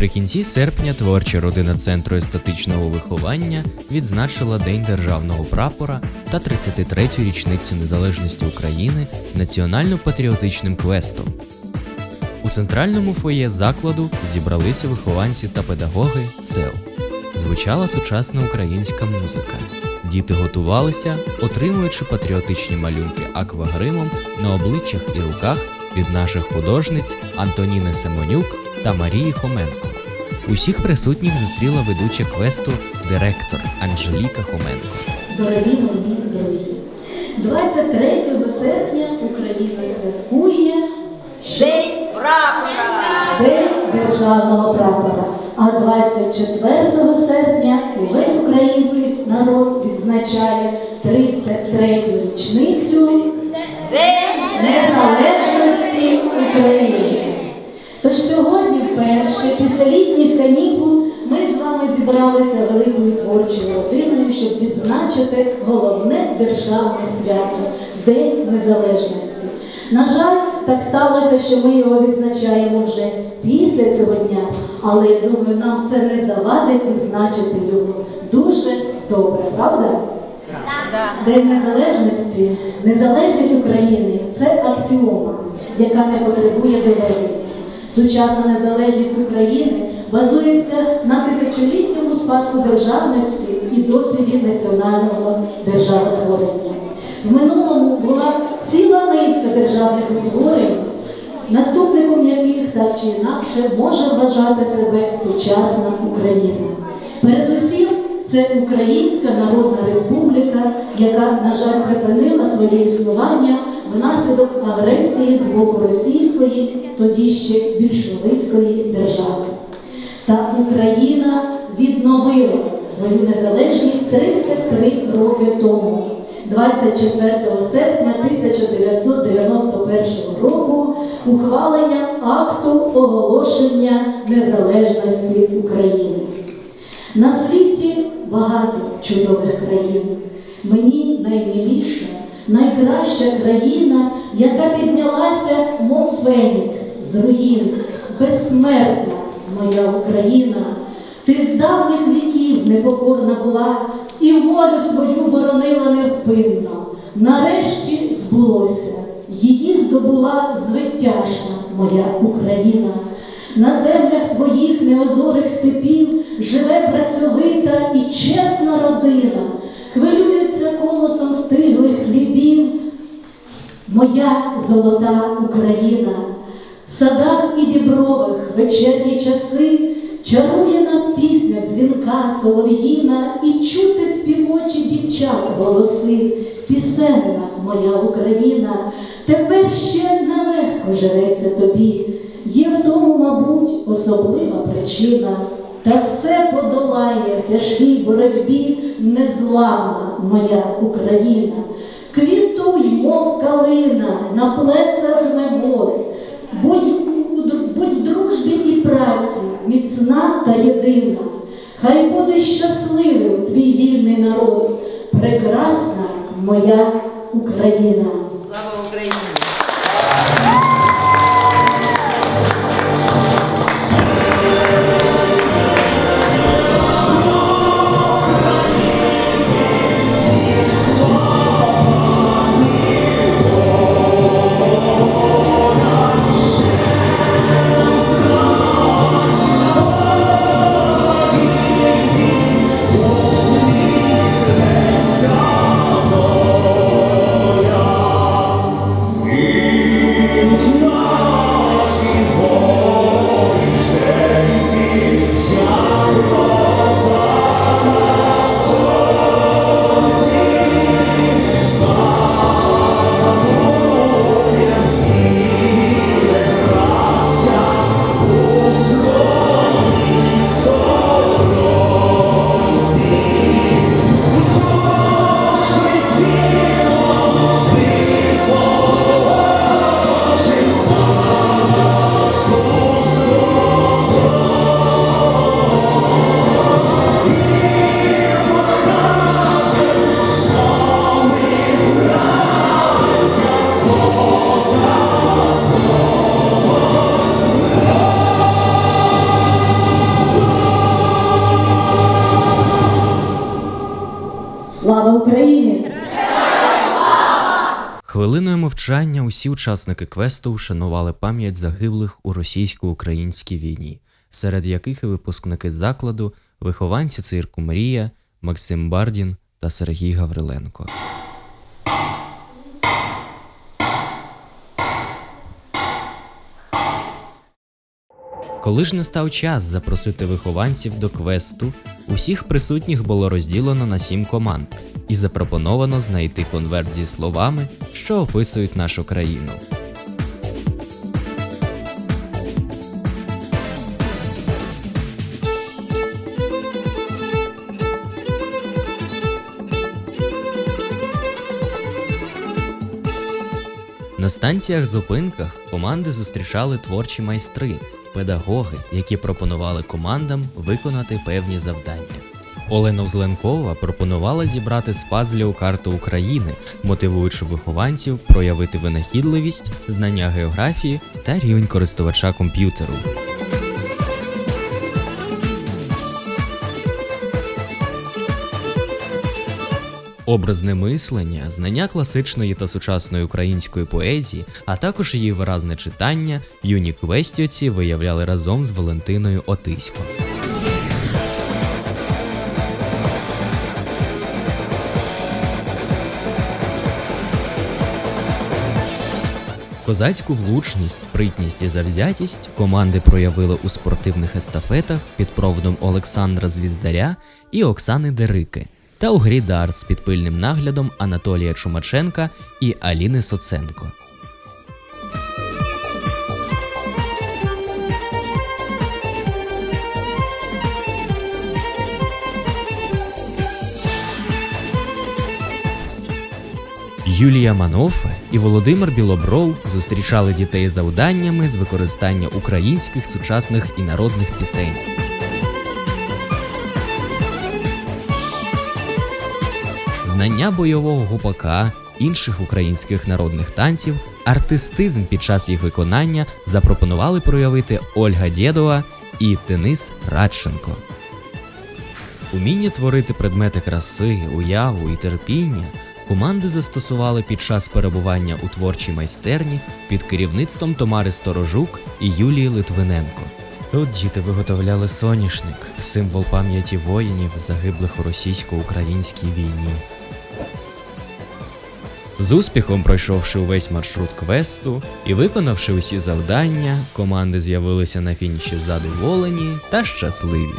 Наприкінці серпня творча родина Центру естетичного виховання відзначила День державного прапора та 33-ю річницю незалежності України національно-патріотичним квестом. У центральному фоє закладу зібралися вихованці та педагоги ЦЕЛ. Звучала сучасна українська музика. Діти готувалися, отримуючи патріотичні малюнки аквагримом на обличчях і руках від наших художниць Антоніни Семенюк та Марії Хоменко. Усіх присутніх зустріла ведуча квесту директор Анжеліка Хоменко. Дорогі мої друзі, 23 серпня Україна святкує День прапора! День державного прапора. А 24 серпня увесь український народ відзначає 33-ю річницю День незалежності України. Тож сьогодні, вперше, після літніх канікул, ми з вами зібралися великою творчою родиною, щоб відзначити головне державне свято День Незалежності. На жаль, так сталося, що ми його відзначаємо вже після цього дня, але я думаю, нам це не завадить відзначити його дуже добре, правда? День незалежності, незалежність України це аксіома, яка не потребує доведення. Сучасна незалежність України базується на тисячолітньому спадку державності і досвіді національного державотворення. В минулому була ціла низка державних утворень, наступником яких так чи інакше може вважати себе сучасна Україна. Передусім, це Українська Народна Республіка, яка, на жаль, припинила своє існування внаслідок агресії з боку російської, тоді ще більшовицької держави. Та Україна відновила свою незалежність 33 роки тому. 24 серпня 1991 року ухвалення акту оголошення незалежності України. На світі багато чудових країн. Мені наймиліша, найкраща країна, яка піднялася, мов Фенікс з руїн, безсмертна моя Україна. Ти з давніх віків непокорна була і волю свою боронила невпинно. Нарешті збулося, її здобула звитяжна моя Україна. На землях твоїх неозорих степів живе працьовита і чесна родина, хвилюються колосом стиглих хлібів. Моя золота Україна, в садах і дібрових вечірні часи чарує нас пісня дзвінка солов'їна і чути співочі дівчат голоси. Пісенна моя Україна, тепер ще нелегко живеться тобі. Є в тому, мабуть, особлива причина, та все подолає в тяжкій боротьбі незламна моя Україна. Квітуй, мов калина, на плецах немов, будь, будь дружбі і праці, міцна та єдина. Хай буде щасливим твій вільний народ, прекрасна моя Україна. Мовчання усі учасники квесту вшанували пам'ять загиблих у російсько-українській війні, серед яких і випускники закладу, вихованці цирку Мрія, Максим Бардін та Сергій Гавриленко. Коли ж настав час запросити вихованців до квесту, усіх присутніх було розділено на сім команд і запропоновано знайти конверт зі словами, що описують нашу країну. На станціях зупинках команди зустрічали творчі майстри, педагоги, які пропонували командам виконати певні завдання. Олена Взленкова пропонувала зібрати з пазлів карту України, мотивуючи вихованців проявити винахідливість, знання географії та рівень користувача комп'ютеру. Образне мислення, знання класичної та сучасної української поезії, а також її виразне читання, юні квестіоці виявляли разом з Валентиною Отисько. Козацьку влучність, спритність і завзятість команди проявили у спортивних естафетах під проводом Олександра Звіздаря і Оксани Дерики та у грі дартс під пильним наглядом Анатолія Чумаченка і Аліни Соценко. Юлія Манофа і Володимир Білобров зустрічали дітей завданнями з використання українських сучасних і народних пісень. Знання бойового гупака, інших українських народних танців, артистизм під час їх виконання запропонували проявити Ольга Дєдова і Денис Радченко. Уміння творити предмети краси, уяву і терпіння команди застосували під час перебування у творчій майстерні під керівництвом Томари Сторожук і Юлії Литвиненко. Тут діти виготовляли соняшник, символ пам'яті воїнів, загиблих у російсько-українській війні. З успіхом пройшовши увесь маршрут квесту і виконавши усі завдання, команди з'явилися на фініші задоволені та щасливі.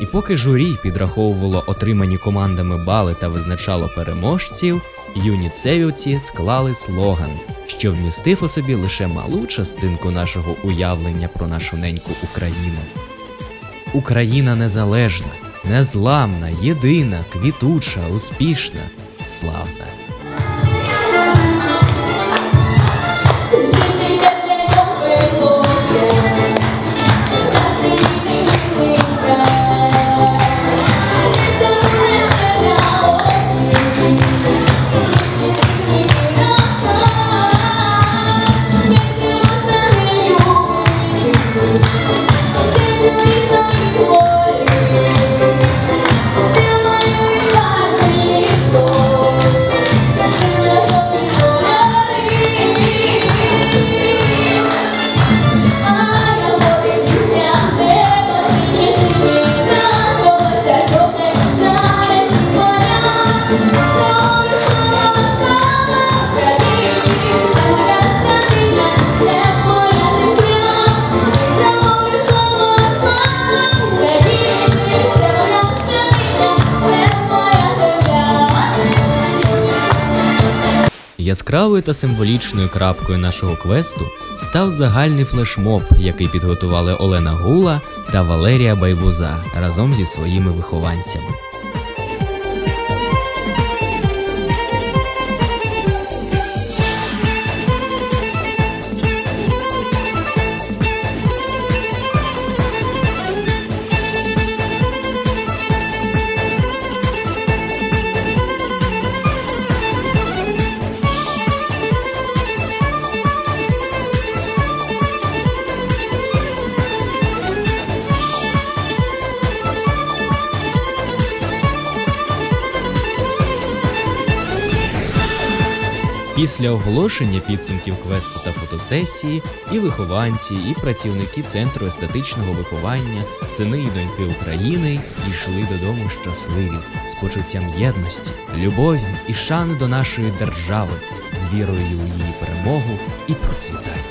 І поки журі підраховувало отримані командами бали та визначало переможців, юніцевівці склали слоган, що вмістив у собі лише малу частинку нашого уявлення про нашу неньку Україну. Україна незалежна, незламна, єдина, квітуча, успішна, славна. Яскравою та символічною крапкою нашого квесту став загальний флешмоб, який підготували Олена Гула та Валерія Байбуза разом зі своїми вихованцями. Після оголошення підсумків квесту та фотосесії і вихованці, і працівники центру естетичного виховання, сини і доньки України йшли додому щасливі з почуттям єдності, любові і шани до нашої держави, з вірою у її перемогу і процвітання.